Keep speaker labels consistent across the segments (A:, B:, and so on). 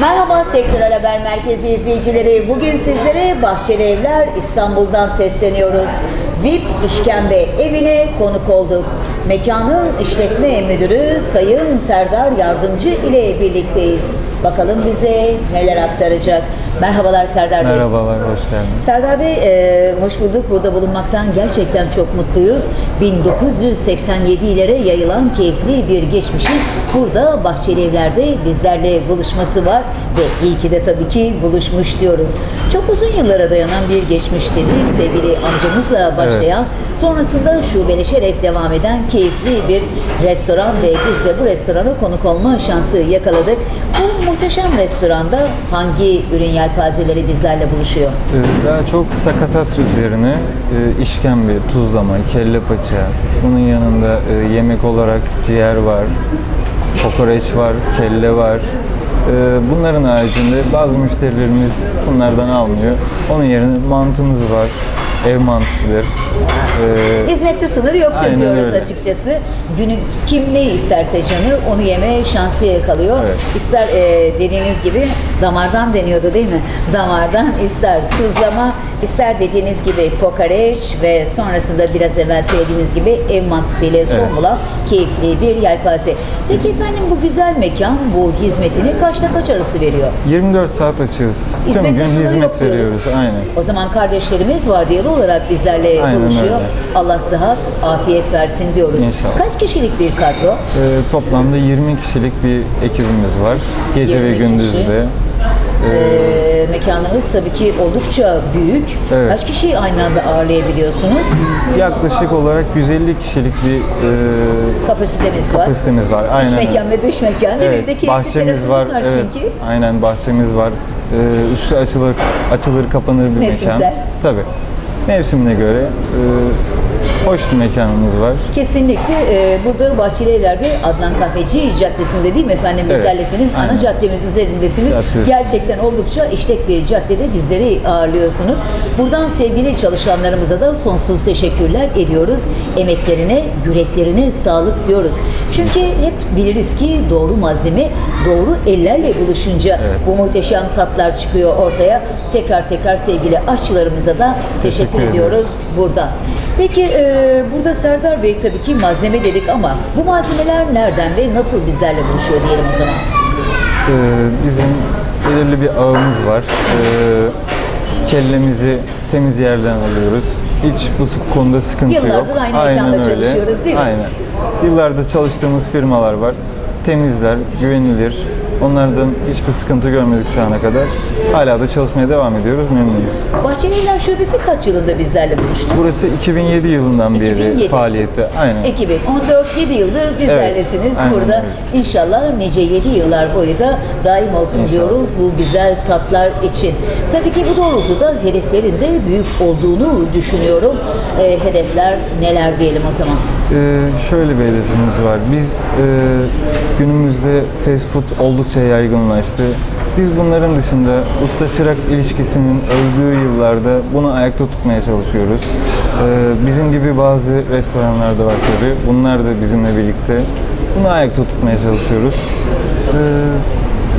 A: Merhaba Sektörel Haber Merkezi izleyicileri. Bugün sizlere Bahçeli Evler İstanbul'dan sesleniyoruz. VIP İşkembe evine konuk olduk. Mekanın işletme müdürü Sayın Serdar Yardımcı ile birlikteyiz. Bakalım bize neler aktaracak. Merhabalar Serdar Bey.
B: Merhabalar, hoş geldiniz.
A: Serdar Bey, e, hoş bulduk. Burada bulunmaktan gerçekten çok mutluyuz. 1987'lere yayılan keyifli bir geçmişin burada Bahçeli Evler'de bizlerle buluşması var ve iyi ki de tabii ki buluşmuş diyoruz. Çok uzun yıllara dayanan bir geçmiş dedik sevgili amcamızla başlayan, sonrasında şubeleşerek devam eden keyifli bir restoran ve biz de bu restorana konuk olma şansı yakaladık. Bu muhteşem restoranda hangi ürün yelpazeleri bizlerle buluşuyor?
B: Ee, Daha çok sakatat üzerine e, işkembe, tuzlama, kelle paça, bunun yanında e, yemek olarak ciğer var, kokoreç var, kelle var. Ee, Bunların haricinde bazı müşterilerimiz bunlardan almıyor. Onun yerine mantımız var, ev mantısıdır. Ee,
A: Hizmette sınır yoktur
B: Aynen
A: diyoruz
B: öyle.
A: açıkçası. Günü kim ne isterse canı onu yeme şansı yakalıyor.
B: Evet.
A: İster e, dediğiniz gibi damardan deniyordu değil mi? Damardan ister tuzlama, ister dediğiniz gibi kokoreç ve sonrasında biraz evvel söylediğiniz gibi ev mantısı ile son
B: Evet.
A: bulan keyifli bir yelpaze. Peki efendim bu güzel mekan bu hizmetini kaçta kaç arası veriyor?
B: 24 saat açığız. Tüm
A: Hizmette
B: gün hizmet veriyoruz. Aynen.
A: O zaman kardeşlerimiz olarak bizlerle
B: Aynen
A: buluşuyor.
B: öyle.
A: Allah sıhhat, afiyet versin diyoruz.
B: İnşallah.
A: Kaç kişilik bir kadro?
B: Ee, toplamda 20 kişilik bir ekibimiz var. Gece ve
A: 20
B: gündüz
A: kişi.
B: de.
A: Ee, mekanınız tabii ki oldukça büyük.
B: Evet.
A: Kaç kişiyi aynı anda ağırlayabiliyorsunuz?
B: Yaklaşık olarak 150 kişilik bir e,
A: Kapasitemiz var.
B: kapasitemiz var. Aynen. öyle.
A: mekan ve dış mekan. Evet, keyifli
B: bahçemiz var.
A: terasımız
B: Evet.
A: çünkü.
B: Aynen bahçemiz var. Ee, üstü açılır açılır kapanır bir
A: Mevsimsel.
B: mekan. Tabii. Mevsimine göre e, hoş bir mekanımız var.
A: Kesinlikle e, burada Bahçeli Evler'de Adnan Kahveci Caddesi'nde değil mi efendim
B: Evet,
A: bizlerlesiniz. Ana
B: aynen.
A: caddemiz üzerindesiniz.
B: Cadde.
A: Gerçekten oldukça işlek bir caddede bizleri ağırlıyorsunuz. Buradan sevgili çalışanlarımıza da sonsuz teşekkürler ediyoruz. Emeklerine, yüreklerine sağlık diyoruz. Çünkü hep biliriz ki doğru malzeme doğru ellerle buluşunca
B: Evet.
A: bu muhteşem tatlar çıkıyor ortaya. Tekrar tekrar sevgili aşçılarımıza da teşekkür,
B: Teşekkür
A: ediyoruz
B: ediyoruz.
A: buradan. Peki e, burada Serdar Bey tabii ki malzeme dedik ama bu malzemeler nereden ve nasıl bizlerle buluşuyor diyelim o zaman.
B: Ee, bizim belirli bir ağımız var. Ee, kellemizi temiz yerden alıyoruz. Hiç bu konuda sıkıntı yok.
A: Yıllardır aynı mekanda çalışıyoruz, değil mi?
B: Aynen. Yıllardır çalıştığımız firmalar var. Temizler, güvenilir. Onlardan hiçbir sıkıntı görmedik şu ana kadar. Hala da çalışmaya devam ediyoruz, memnunuz.
A: Bahçeli Evler Şubesi kaç yılında bizlerle buluştu?
B: Burası 2007 yılından beri
A: 2007.
B: faaliyette. Aynen.
A: 2014 7 yıldır bizlerlesiniz
B: aynen
A: burada.
B: öyle.
A: İnşallah nice 7 yıllar boyu da daim olsun
B: İnşallah.
A: diyoruz bu güzel tatlar için. Tabii ki bu doğrultuda hedeflerin de büyük olduğunu düşünüyorum. E, hedefler neler diyelim o zaman?
B: Ee, şöyle bir hedefimiz var. Biz e, günümüzde fast food oldukça yaygınlaştı. Biz bunların dışında usta çırak ilişkisinin öldüğü yıllarda bunu ayakta tutmaya çalışıyoruz. Ee, bizim gibi bazı restoranlar da var tabii. Bunlar da bizimle birlikte. Bunu ayakta tutmaya çalışıyoruz.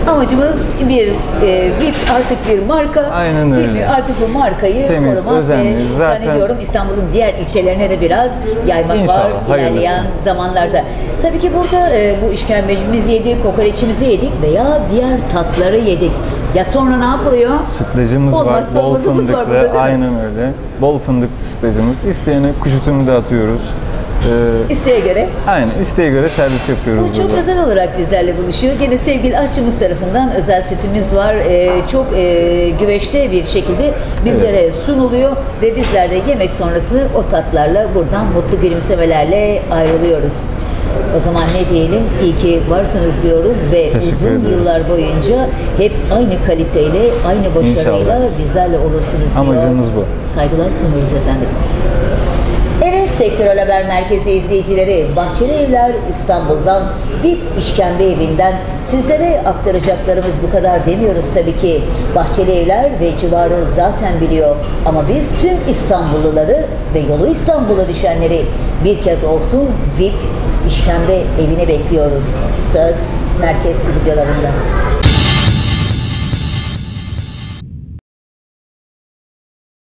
A: Amacımız bir e, VIP artık bir marka.
B: Aynen
A: Değil
B: öyle.
A: mi? Artık bu markayı
B: Temiz,
A: korumak
B: özenli.
A: ve
B: Zaten-
A: zannediyorum İstanbul'un diğer ilçelerine de biraz yaymak
B: İnşallah,
A: var
B: hayırlısı.
A: ilerleyen zamanlarda. Tabii ki burada e, bu işkembecimizi yedik, kokoreçimizi yedik veya diğer tatları yedik. Ya sonra ne yapılıyor?
B: sütlacımız var, bol
A: olmazımız var burada, değil mi?
B: Aynen öyle. Bol fındıklı sütlacımız. İsteyene kuş üzümü de atıyoruz. Ee,
A: İsteğe göre.
B: aynen isteğe göre servis yapıyoruz
A: Bu çok
B: burada.
A: özel olarak bizlerle buluşuyor. Gene sevgili aşçımız tarafından özel sütümüz var. Ee, çok e, güveçte bir şekilde bizlere sunuluyor ve bizler de yemek sonrası o tatlarla buradan mutlu gülümsemelerle ayrılıyoruz. O zaman ne diyelim? İyi ki varsınız diyoruz ve
B: Teşekkür
A: uzun
B: ediyoruz.
A: yıllar boyunca hep aynı kaliteyle, aynı başarıyla
B: İnşallah.
A: bizlerle olursunuz diyor.
B: Amacımız bu.
A: Saygılar sunuyoruz efendim. Sektörel Haber Merkezi izleyicileri Bahçeli Evler İstanbul'dan VIP İşkembe Evi'nden sizlere aktaracaklarımız bu kadar demiyoruz tabii ki. Bahçeli Evler ve civarı zaten biliyor ama biz tüm İstanbulluları ve yolu İstanbul'a düşenleri bir kez olsun VIP İşkembe Evi'ne bekliyoruz. Söz merkez stüdyolarında.